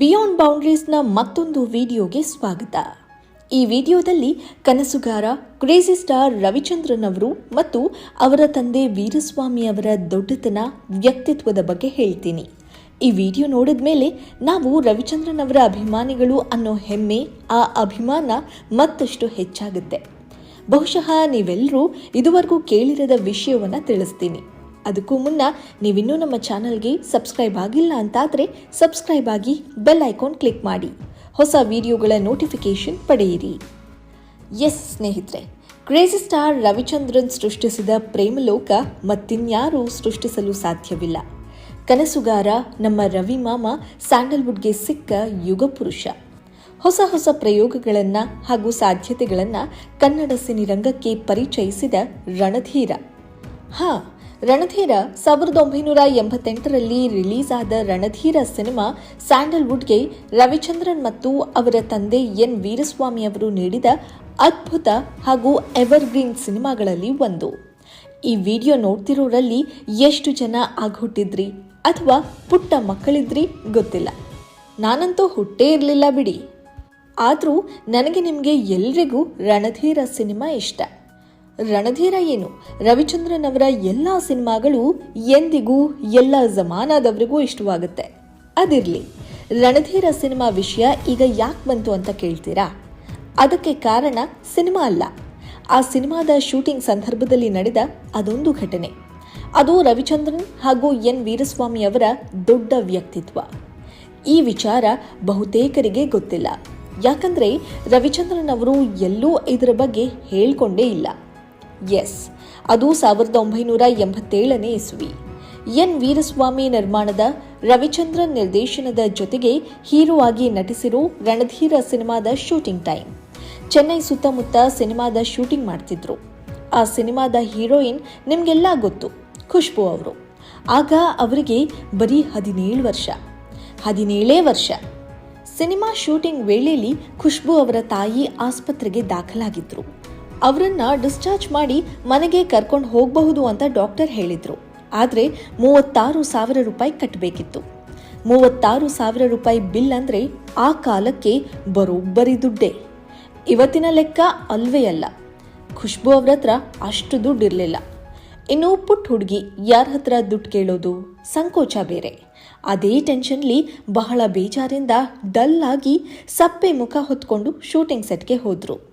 Beyond ಬೌಂಡ್ರೀಸ್ನ ಮತ್ತೊಂದು ವಿಡಿಯೋಗೆ ಸ್ವಾಗತ. ಈ ವಿಡಿಯೋದಲ್ಲಿ ಕನಸುಗಾರ, ಕ್ರೇಜಿ ಸ್ಟಾರ್ ರವಿಚಂದ್ರನ್ ಅವರು ಮತ್ತು ಅವರ ತಂದೆ ವೀರಸ್ವಾಮಿ ಅವರ ದೊಡ್ಡತನ ವ್ಯಕ್ತಿತ್ವದ ಬಗ್ಗೆ ಹೇಳ್ತೀನಿ. ಈ ವಿಡಿಯೋ ನೋಡಿದ ಮೇಲೆ ನಾವು ರವಿಚಂದ್ರನ್ ಅವರ ಅಭಿಮಾನಿಗಳು ಅನ್ನೋ ಹೆಮ್ಮೆ, ಆ ಅಭಿಮಾನ ಮತ್ತಷ್ಟು ಹೆಚ್ಚಾಗುತ್ತೆ. ಬಹುಶಃ ನೀವೆಲ್ಲರೂ ಇದುವರೆಗೂ ಕೇಳಿರದ ವಿಷಯವನ್ನು ತಿಳಿಸ್ತೀನಿ. ಅದಕ್ಕೂ ಮುನ್ನ ನೀವಿನ್ನೂ ನಮ್ಮ ಚಾನಲ್ಗೆ ಸಬ್ಸ್ಕ್ರೈಬ್ ಆಗಿಲ್ಲ ಅಂತಾದರೆ ಸಬ್ಸ್ಕ್ರೈಬ್ ಆಗಿ ಬೆಲ್ ಐಕಾನ್ ಕ್ಲಿಕ್ ಮಾಡಿ. ಹೊಸ ವಿಡಿಯೋಗಳ ನೋಟಿಫಿಕೇಶನ್ ಪಡೆಯಿರಿ. ಎಸ್ ಸ್ನೇಹಿತರೆ, ಕ್ರೇಜಿ ಸ್ಟಾರ್ ರವಿಚಂದ್ರನ್ ಸೃಷ್ಟಿಸಿದ ಪ್ರೇಮಲೋಕ ಮತ್ತಿನ್ಯಾರೂ ಸೃಷ್ಟಿಸಲು ಸಾಧ್ಯವಿಲ್ಲ. ಕನಸುಗಾರ ನಮ್ಮ ರವಿ ಮಾಮ ಸ್ಯಾಂಡಲ್ವುಡ್ಗೆ ಸಿಕ್ಕ ಯುಗಪುರುಷ ಹೊಸ ಹೊಸ ಪ್ರಯೋಗಗಳನ್ನು ಹಾಗೂ ಸಾಧ್ಯತೆಗಳನ್ನು ಕನ್ನಡ ಸಿನಿರಂಗಕ್ಕೆ ಪರಿಚಯಿಸಿದ ರಣಧೀರ. ಹಾ ರಣಧೀರ ಸಾವಿರದ ಒಂಬೈನೂರ ಎಂಬತ್ತೆಂಟರಲ್ಲಿ ರಿಲೀಸ್ ಆದ ರಣಧೀರ ಸಿನಿಮಾ ಸ್ಯಾಂಡಲ್ವುಡ್ಗೆ ರವಿಚಂದ್ರನ್ ಮತ್ತು ಅವರ ತಂದೆ ಎನ್ ವೀರಸ್ವಾಮಿ ಅವರು ನೀಡಿದ ಅದ್ಭುತ ಹಾಗೂ ಎವರ್ಗ್ರೀನ್ ಸಿನಿಮಾಗಳಲ್ಲಿ ಒಂದು. ಈ ವಿಡಿಯೋ ನೋಡ್ತಿರೋರಲ್ಲಿ ಎಷ್ಟು ಜನ ಆಗುಟ್ಟಿದ್ರಿ ಅಥವಾ ಪುಟ್ಟ ಮಕ್ಕಳಿದ್ರಿ ಗೊತ್ತಿಲ್ಲ. ನಾನಂತೂ ಹುಟ್ಟೇ ಇರಲಿಲ್ಲ ಬಿಡಿ. ಆದರೂ ನನಗೆ ನಿಮಗೆ ಎಲ್ರಿಗೂ ರಣಧೀರ ಸಿನಿಮಾ ಇಷ್ಟ. ರಣಧೀರ ಏನು? ರವಿಚಂದ್ರನ್ ಅವರ ಎಲ್ಲ ಸಿನಿಮಾಗಳು ಎಂದಿಗೂ ಎಲ್ಲ ಜಮಾನದವರಿಗೂ ಇಷ್ಟವಾಗುತ್ತೆ. ಅದಿರಲಿ, ರಣಧೀರ ಸಿನಿಮಾ ವಿಷಯ ಈಗ ಯಾಕೆ ಬಂತು ಅಂತ ಕೇಳ್ತೀರಾ? ಅದಕ್ಕೆ ಕಾರಣ ಸಿನಿಮಾ ಅಲ್ಲ. ಆ ಸಿನಿಮಾದ ಶೂಟಿಂಗ್ ಸಂದರ್ಭದಲ್ಲಿ ನಡೆದ ಅದೊಂದು ಘಟನೆ. ಅದು ರವಿಚಂದ್ರನ್ ಹಾಗೂ ಎನ್ ವೀರಸ್ವಾಮಿ ಅವರ ದೊಡ್ಡ ವ್ಯಕ್ತಿತ್ವ. ಈ ವಿಚಾರ ಬಹುತೇಕರಿಗೆ ಗೊತ್ತಿಲ್ಲ. ಯಾಕಂದ್ರೆ ರವಿಚಂದ್ರನ್ ಅವರು ಎಲ್ಲೂ ಇದರ ಬಗ್ಗೆ ಹೇಳ್ಕೊಂಡೇ ಇಲ್ಲ. ಎಸ್. ಅದು ಸಾವಿರದ ಒಂಬೈನೂರ ಎಂಬತ್ತೇಳನೇ ಇಸ್ವಿ. ಎನ್. ವೀರಸ್ವಾಮಿ ನಿರ್ಮಾಣದ ರವಿಚಂದ್ರನ್ ನಿರ್ದೇಶನದ ಜೊತೆಗೆ ಹೀರೋ ಆಗಿ ನಟಿಸಿರೋ ರಣಧೀರ ಸಿನಿಮಾದ ಶೂಟಿಂಗ್ ಟೈಮ್. ಚೆನ್ನೈ ಸುತ್ತಮುತ್ತ ಸಿನಿಮಾದ ಶೂಟಿಂಗ್ ಮಾಡ್ತಿದ್ರು. ಆ ಸಿನಿಮಾದ ಹೀರೋಯಿನ್ ನಿಮಗೆಲ್ಲ ಗೊತ್ತು, ಖುಷ್ಬು ಅವರು. ಆಗ ಅವರಿಗೆ ಬರೀ ಹದಿನೇಳು ವರ್ಷ. ಹದಿನೇಳೇ ವರ್ಷ. ಸಿನಿಮಾ ಶೂಟಿಂಗ್ ವೇಳೆಯಲ್ಲಿ ಖುಷ್ಬು ಅವರ ತಾಯಿ ಆಸ್ಪತ್ರೆಗೆ ದಾಖಲಾಗಿದ್ರು. ಅವರನ್ನ ಡಿಸ್ಚಾರ್ಜ್ ಮಾಡಿ ಮನೆಗೆ ಕರ್ಕೊಂಡು ಹೋಗಬಹುದು ಅಂತ ಡಾಕ್ಟರ್ ಹೇಳಿದ್ರು. ಆದರೆ ಮೂವತ್ತಾರು ಸಾವಿರ ರೂಪಾಯಿ ಕಟ್ಟಬೇಕಿತ್ತು ಮೂವತ್ತಾರು ಸಾವಿರ ರೂಪಾಯಿ ಬಿಲ್ ಅಂದರೆ ಆ ಕಾಲಕ್ಕೆ ಬರೋಬ್ಬರಿ ದುಡ್ಡೇ. ಇವತ್ತಿನ ಲೆಕ್ಕ ಅಲ್ವೇ ಅಲ್ಲ. ಖುಷ್ಬು ಅವ್ರ ಹತ್ರ ಅಷ್ಟು ದುಡ್ಡು ಇರಲಿಲ್ಲ. ಇನ್ನು ಪುಟ್ಟ ಹುಡುಗಿ ಯಾರ ಹತ್ರ ದುಡ್ಡು ಕೇಳೋದು? ಸಂಕೋಚ ಬೇರೆ. ಅದೇ ಟೆನ್ಷನ್ಲಿ ಬಹಳ ಬೇಜಾರಿಂದ ಡಲ್ ಆಗಿ ಸಪ್ಪೆ ಮುಖ ಹೊತ್ಕೊಂಡು ಶೂಟಿಂಗ್ ಸೆಟ್ಗೆ ಹೋದ್ರು.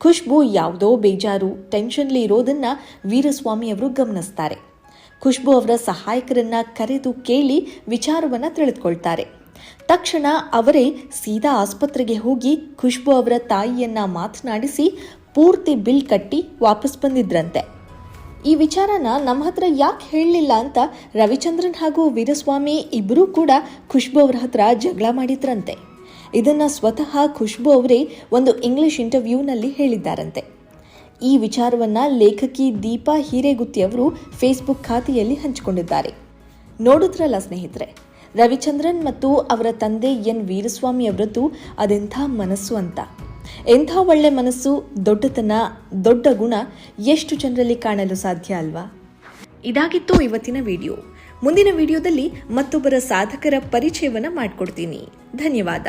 ಖುಷ್ಬು ಯಾವುದೋ ಬೇಜಾರು ಟೆನ್ಷನ್ಲಿ ಇರೋದನ್ನ ವೀರಸ್ವಾಮಿ ಅವರು ಗಮನಿಸ್ತಾರೆ. ಖುಷ್ಬು ಅವರ ಸಹಾಯಕರನ್ನ ಕರೆದು ಕೇಳಿ ವಿಚಾರವನ್ನ ತಿಳಿದುಕೊಳ್ತಾರೆ. ತಕ್ಷಣ ಅವರೇ ಸೀದಾ ಆಸ್ಪತ್ರೆಗೆ ಹೋಗಿ ಖುಷ್ಬು ಅವರ ತಾಯಿಯನ್ನ ಮಾತನಾಡಿಸಿ ಪೂರ್ತಿ ಬಿಲ್ ಕಟ್ಟಿ ವಾಪಸ್ ಬಂದಿದ್ರಂತೆ. ಈ ವಿಚಾರನ ನಮ್ಮ ಹತ್ರ ಯಾಕೆ ಹೇಳಲಿಲ್ಲ ಅಂತ ರವಿಚಂದ್ರನ್ ಹಾಗೂ ವೀರಸ್ವಾಮಿ ಇಬ್ಬರೂ ಕೂಡ ಖುಷ್ಬು ಅವರ ಹತ್ರ ಜಗಳ ಮಾಡಿದ್ರಂತೆ. ಇದನ್ನ ಸ್ವತಃ ಖುಷ್ಬು ಅವರೇ ಒಂದು ಇಂಗ್ಲಿಷ್ ಇಂಟರ್ವ್ಯೂನಲ್ಲಿ ಹೇಳಿದ್ದಾರಂತೆ. ಈ ವಿಚಾರವನ್ನು ಲೇಖಕಿ ದೀಪಾ ಹಿರೇಗುತ್ತಿ ಅವರು ಫೇಸ್ಬುಕ್ ಖಾತೆಯಲ್ಲಿ ಹಂಚಿಕೊಂಡಿದ್ದಾರೆ. ನೋಡಿದ್ರಲ್ಲ ಸ್ನೇಹಿತರೆ, ರವಿಚಂದ್ರನ್ ಮತ್ತು ಅವರ ತಂದೆ ಎನ್ ವೀರಸ್ವಾಮಿ ಅವರದ್ದು ಅದೆಂಥ ಮನಸ್ಸು ಅಂತ. ಎಂಥ ಒಳ್ಳೆ ಮನಸ್ಸು, ದೊಡ್ಡತನ, ದೊಡ್ಡ ಗುಣ, ಎಷ್ಟು ಜನರಲ್ಲಿ ಕಾಣಲು ಸಾಧ್ಯ ಅಲ್ವಾ? ಇದಾಗಿತ್ತು ಇವತ್ತಿನ ವಿಡಿಯೋ. ಮುಂದಿನ ವಿಡಿಯೋದಲ್ಲಿ ಮತ್ತೊಬ್ಬರ ಸಾಧಕರ ಪರಿಚಯವನ್ನು ಮಾಡಿಕೊಡ್ತೀನಿ. ಧನ್ಯವಾದ.